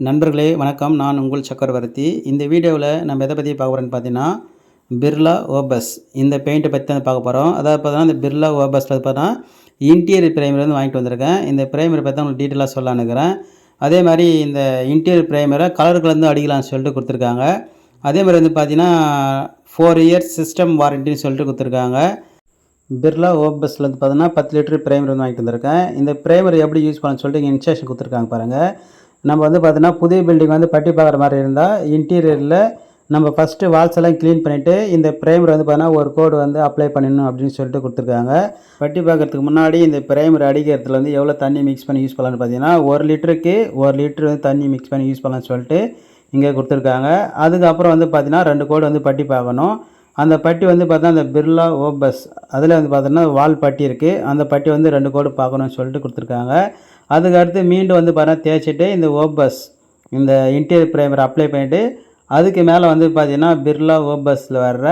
நண்பர்களே வணக்கம். நான் உங்கள் சக்கரவர்த்தி. இந்த வீடியோவில் நம்ம எதை பற்றி பார்க்க போகிறோன்னு பார்த்தீங்கன்னா பிர்லா ஓபஸ். இந்த பெயிண்ட்டை பற்றி தான் பார்க்க போகிறோம் அதாவது பார்த்தீங்கன்னா இந்த பிர்லா ஓபஸில் பார்த்தீங்கன்னா இன்டீரியர் பிரைமர் வந்து வாங்கிட்டு வந்திருக்கேன். இந்த பிரைமரை பற்றி உங்களுக்கு டீட்டெயிலாக சொல்லான்னுக்கிறேன் அதே மாதிரி இந்த இன்டீரியர் பிரைமரை கலர் கலந்து அடிக்கலாம்னு சொல்லிட்டு கொடுத்துருக்காங்க. அதே மாதிரி வந்து பார்த்தீங்கன்னா ஃபோர் இயர்ஸ் சிஸ்டம் வாரண்டின்னு சொல்லிட்டு கொடுத்துருக்காங்க. பிர்லா ஓபஸில் வந்து பார்த்தீங்கன்னா பத்து லிட்டர் ப்ரைமர் வந்து வாங்கிட்டு வந்திருக்கேன். இந்த ப்ரைமர் எப்படி யூஸ் பண்ண சொல்லிட்டு இன்ஸ்ட்ரக்ஷன் கொடுத்துருக்காங்க பாருங்கள் நம்ம வந்து பார்த்தீங்கன்னா புதிய பில்டிங் வந்து பட்டி பார்க்குற மாதிரி இருந்தால் இன்டீரியரில் நம்ம ஃபஸ்ட்டு வால்ஸ் எல்லாம் க்ளீன் பண்ணிவிட்டு இந்த ப்ரைமர் வந்து பார்த்தீங்கன்னா ஒரு கோடு வந்து அப்ளை பண்ணணும் அப்படின்னு சொல்லிட்டு கொடுத்துருக்காங்க. பட்டி பார்க்கறதுக்கு முன்னாடி இந்த பிரைமர் அடிக்கிறதுல வந்து எவ்வளோ தண்ணி மிக்ஸ் பண்ணி யூஸ் பண்ணலான்னு பார்த்தீங்கன்னா ஒரு லிட்டருக்கு ஒரு லிட்டர் வந்து தண்ணி மிக்ஸ் பண்ணி யூஸ் பண்ணலான்னு சொல்லிட்டு இங்கே கொடுத்துருக்காங்க. அதுக்கப்புறம் வந்து பார்த்தீங்கன்னா ரெண்டு கோடு வந்து பட்டி பார்க்கணும். அந்த பட்டி வந்து பார்த்தீங்கன்னா அந்த பிர்லா ஓபஸ் அதில் வந்து பார்த்தோன்னா வால் பட்டி இருக்குது அந்த பட்டி வந்து ரெண்டு கோடு பார்க்கணும்னு சொல்லிட்டு கொடுத்துருக்காங்க. அதுக்கு அடுத்து மீண்டும் வந்து பார்த்தீங்கன்னா தேய்ச்சிட்டு இந்த ஓபஸ் இந்த இன்டீரியர் ப்ரைமர் அப்ளை பண்ணிவிட்டு அதுக்கு மேலே வந்து பார்த்தீங்கன்னா பிர்லா ஓபஸில் வர்ற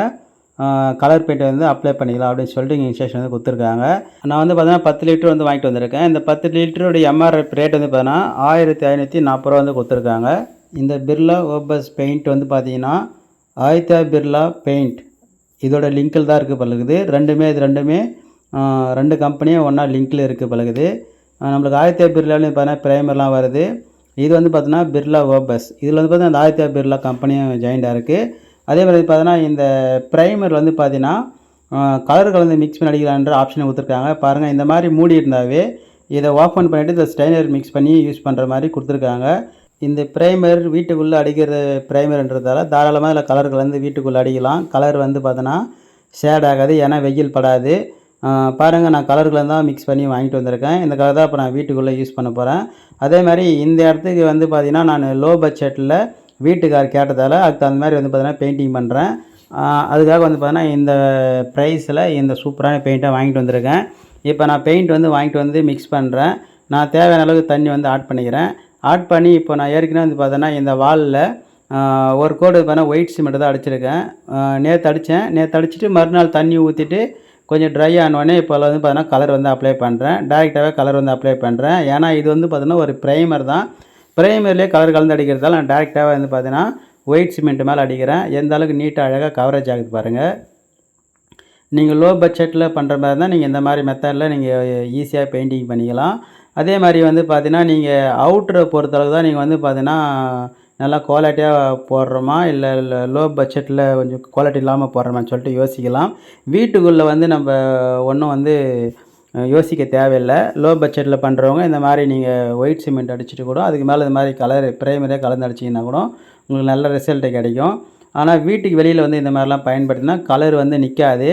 கலர் பெயிண்ட் வந்து அப்ளை பண்ணிக்கலாம் அப்படின்னு சொல்லிட்டு இங்கே இன்ஸ்ட்ரக்ஷன் வந்து கொடுத்துருக்காங்க. நான் வந்து பார்த்தீங்கன்னா பத்து லிட்டர் வந்து வாங்கிட்டு வந்திருக்கேன். இந்த பத்து லிட்டருடைய எம்ஆர்எஃப் ரேட் வந்து பார்த்தீங்கன்னா ஆயிரத்தி ஐநூற்றி நாற்பது ரூபா வந்து கொடுத்துருக்காங்க. இந்த பிர்லா ஓபஸ் பெயிண்ட் வந்து பார்த்தீங்கன்னா ஆயித்தா பிர்லா பெயிண்ட் இதோட லிங்கில் தான் இருக்குது பழகுது. ரெண்டுமே இது ரெண்டுமே ரெண்டு கம்பெனியும் ஒன்றா லிங்கில் இருக்குது பழகுது. நம்மளுக்கு ஆதித்யா பிர்லான்னு பார்த்தீங்கன்னா ப்ரைமர்லாம் வருது. இது வந்து பார்த்தீங்கன்னா பிர்லா ஓபஸ் இதில் வந்து பார்த்தீங்கன்னா அந்த ஆதித்யா பிர்லா கம்பெனியும் ஜாயிண்டாக இருக்குது அதே மாதிரி பார்த்தீங்கன்னா இந்த ப்ரைமர் வந்து பார்த்தீங்கன்னா கலர் கலந்து மிக்ஸ் பண்ணி அடிக்கலான்ற ஆப்ஷனை கொடுத்துருக்காங்க. பாருங்கள் இந்த மாதிரி மூடி இருந்தாவே இதை ஓப்பன் பண்ணிவிட்டு இந்த ஸ்டைனர் மிக்ஸ் பண்ணி யூஸ் பண்ணுற மாதிரி கொடுத்துருக்காங்க. இந்த ப்ரைமர் வீட்டுக்குள்ளே அடிக்கிற ப்ரைமர்ன்றதால தாராளமாக இதில் கலர் கலந்து வீட்டுக்குள்ளே அடிக்கலாம். கலர் வந்து பார்த்தோன்னா ஷேட் ஆகாது ஏன்னா வெயில் படாது. பாருங்கள் நான் கலர்களை தான் மிக்ஸ் பண்ணி வாங்கிட்டு வந்திருக்கேன். இந்த கலர் தான் இப்போ நான் வீட்டுக்குள்ளே யூஸ் பண்ண போகிறேன் அதே மாதிரி இந்த இடத்துக்கு வந்து பார்த்திங்கன்னா நான் லோ பட்ஜெட்டில் வீட்டுக்கார் கேட்டதால் அதுக்கு அந்த மாதிரி வந்து பார்த்தீங்கன்னா பெயிண்டிங் பண்ணுறேன் அதுக்காக வந்து பார்த்தீங்கன்னா இந்த ப்ரைஸில் இந்த சூப்பரான பெயிண்ட்டை வாங்கிட்டு வந்திருக்கேன். இப்போ நான் பெயிண்ட் வந்து வாங்கிட்டு வந்து மிக்ஸ் பண்ணுறேன் நான் தேவையான அளவுக்கு தண்ணி வந்து ஆட் பண்ணிக்கிறேன். ஆட் பண்ணி இப்போ நான் ஏற்கனவே வந்து பார்த்தோன்னா இந்த வாலில் ஒரு கோடு பார்த்தா ஒயிட் சிமெண்ட் தான் அடிச்சிருக்கேன். நேற்று அடித்தேன் நேற்று அடிச்சுட்டு மறுநாள் தண்ணி ஊற்றிட்டு கொஞ்சம் ட்ரை ஆனோடனே இப்போ வந்து பார்த்தீங்கன்னா கலர் வந்து அப்ளை பண்ணுறேன் டேரெக்டாகவே கலர் வந்து அப்ளை பண்ணுறேன் ஏன்னா இது வந்து பார்த்தீங்கன்னா ஒரு ப்ரைமர் தான். ப்ரைமர்லேயே கலர் கலந்து அடிக்கிறதால நான் டேரெக்டாகவே வந்து பார்த்தீங்கன்னா ஒயிட் சிமெண்ட் மேலே அடிக்கிறேன். எந்த அளவுக்கு நீட்டாக அழகாக கவரேஜ் ஆகுது பாருங்கள் நீங்கள் லோ பட்ஜெட்டில் பண்ணுற மாதிரி இருந்தால் நீங்கள் இந்த மாதிரி மெத்தடில் நீங்கள் ஈஸியாக பெயிண்டிங் பண்ணிக்கலாம். அதே மாதிரி வந்து பார்த்தீங்கன்னா நீங்கள் அவுட்ரை பொறுத்தளவு தான் நீங்கள் வந்து பார்த்தீங்கன்னா நல்லா குவாலிட்டியாக போடுறோமா? இல்லை இல்லை லோ பட்ஜெட்டில் கொஞ்சம் குவாலிட்டி இல்லாமல் போடுறோமான்னு சொல்லிட்டு யோசிக்கலாம். வீட்டுக்குள்ளே வந்து நம்ம ஒன்றும் வந்து யோசிக்க தேவையில்லை. லோ பட்ஜெட்டில் பண்ணுறவங்க இந்த மாதிரி நீங்கள் ஒயிட் சிமெண்ட் அடிச்சுட்டு கூட அதுக்கு மேலே இந்த மாதிரி கலர் ப்ரைமரியாக கலந்து அடிச்சிங்கன்னா கூட உங்களுக்கு நல்ல ரிசல்ட்டு கிடைக்கும். ஆனால் வீட்டுக்கு வெளியில் வந்து இந்த மாதிரிலாம் பயன்படுத்தினா கலர் வந்து நிற்காது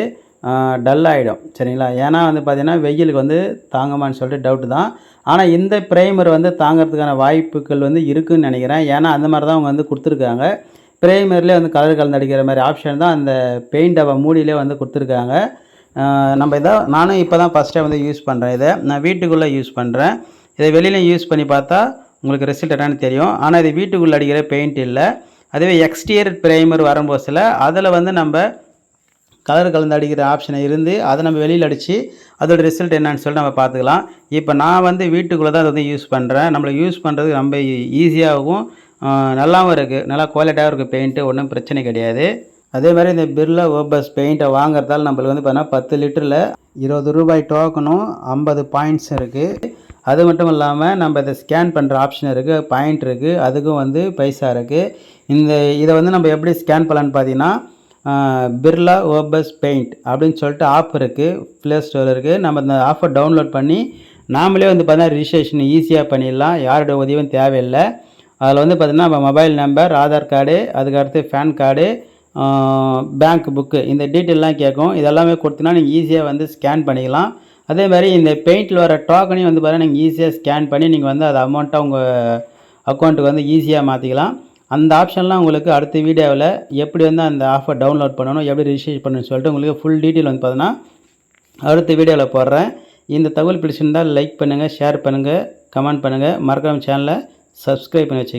டல் ஆகிடும் சரிங்களா? ஏன்னா வந்து பார்த்திங்கன்னா வெயிலுக்கு வந்து தாங்குமான்னு சொல்லிட்டு டவுட்டு தான். ஆனால் இந்த ப்ரைமர் வந்து தாங்கிறதுக்கான வாய்ப்புகள் வந்து இருக்குதுன்னு நினைக்கிறேன். ஏன்னா அந்த மாதிரி தான் அவங்க வந்து கொடுத்துருக்காங்க. ப்ரைமர்லேயே வந்து கலர் கலந்து அடிக்கிற மாதிரி ஆப்ஷன் தான் அந்த பெயிண்ட் டப்பா மூடியிலே வந்து கொடுத்துருக்காங்க. நம்ம இதை நானும் இப்போ தான் ஃபஸ்ட்டே வந்து யூஸ் பண்ணுறேன் இதை. நான் வீட்டுக்குள்ளே யூஸ் பண்ணுறேன் இதை வெளியில் யூஸ் பண்ணி பார்த்தா உங்களுக்கு ரிசல்ட் என்னன்னு தெரியும். ஆனால் இது வீட்டுக்குள்ளே அடிக்கிற பெயிண்ட் இல்லை. அதுவே எக்ஸ்டியர் ப்ரைமர் வரும்போதில் அதில் வந்து நம்ம கலர் கலந்து அடிக்கிற ஆப்ஷனை இருந்து அதை நம்ம வெளியில் அடித்து அதோட ரிசல்ட் என்னன்னு சொல்லி நம்ம பார்த்துக்கலாம். இப்போ நான் வந்து வீட்டுக்குள்ளே தான் அதை வந்து யூஸ் பண்ணுறேன் நம்மளை யூஸ் பண்ணுறது ரொம்ப e-, ஈஸியாகவும் நல்லாவும் இருக்குது நல்லா குவாலிட்டியாகவும் இருக்குது பெயிண்ட்டு ஒன்றும் பிரச்சனை கிடையாது. அதே மாதிரி இந்த பிர்லா ஓபஸ் பெயிண்ட்டை வாங்குறதால நம்மளுக்கு வந்து பார்த்தீங்கன்னா பத்து லிட்டரில் இருபது ரூபாய் டோக்கனும் ஐம்பது பாயிண்ட்ஸ் இருக்குது அது மட்டும் இல்லாமல் நம்ம இதை ஸ்கேன் பண்ணுற ஆப்ஷன் இருக்குது பாயிண்ட் இருக்குது அதுக்கும் வந்து பைசா இருக்குது இந்த இதை வந்து நம்ம எப்படி ஸ்கேன் பண்ணலான்னு பார்த்தீங்கன்னா பிர்லா ஓபஸ் பெயிண்ட் அப்படின்னு சொல்லிட்டு ஆப் இருக்குது ப்ளே ஸ்டோர் இருக்குது நம்ம இந்த ஆஃபை டவுன்லோட் பண்ணி நாமளே வந்து பார்த்தீங்கன்னா ரிஜிஸ்ட்ரேஷன் ஈஸியாக பண்ணிடலாம். யாரோட உதவியும் தேவையில்லை. அதில் வந்து பார்த்திங்கன்னா நம்ம மொபைல் நம்பர் ஆதார் கார்டு அதுக்கடுத்து பேன் கார்டு பேங்க் புக்கு இந்த டீட்டெயிலெலாம் கேட்கும். இதெல்லாமே கொடுத்தீங்கன்னா நீங்கள் ஈஸியாக வந்து ஸ்கேன் பண்ணிக்கலாம். அதே மாதிரி இந்த பெயிண்டில் வர டோக்கனையும் வந்து பார்த்தீங்கன்னா நீங்கள் ஈஸியாக ஸ்கேன் பண்ணி நீங்கள் வந்து அது அமௌண்ட்டாக உங்கள் அக்கௌண்ட்டுக்கு வந்து ஈஸியாக மாற்றிக்கலாம் அந்த ஆப்ஷன்லாம் உங்களுக்கு அடுத்த வீடியோவில் எப்படி வந்து அந்த ஆஃபர் டவுன்லோட் பண்ணணும் எப்படி ரிஜிஸ்டர் பண்ணணும்னு சொல்லிட்டு உங்களுக்கு ஃபுல் டீட்டெயில் வந்து பார்த்தீங்கன்னா அடுத்த வீடியோவில் போடுறேன். இந்த தகவல் பிடிச்சிருந்தால் லைக் பண்ணுங்கள் ஷேர் பண்ணுங்கள் கமெண்ட் பண்ணுங்கள் மறக்காம சேனலை சப்ஸ்கிரைப் பண்ணி வச்சுக்கோங்க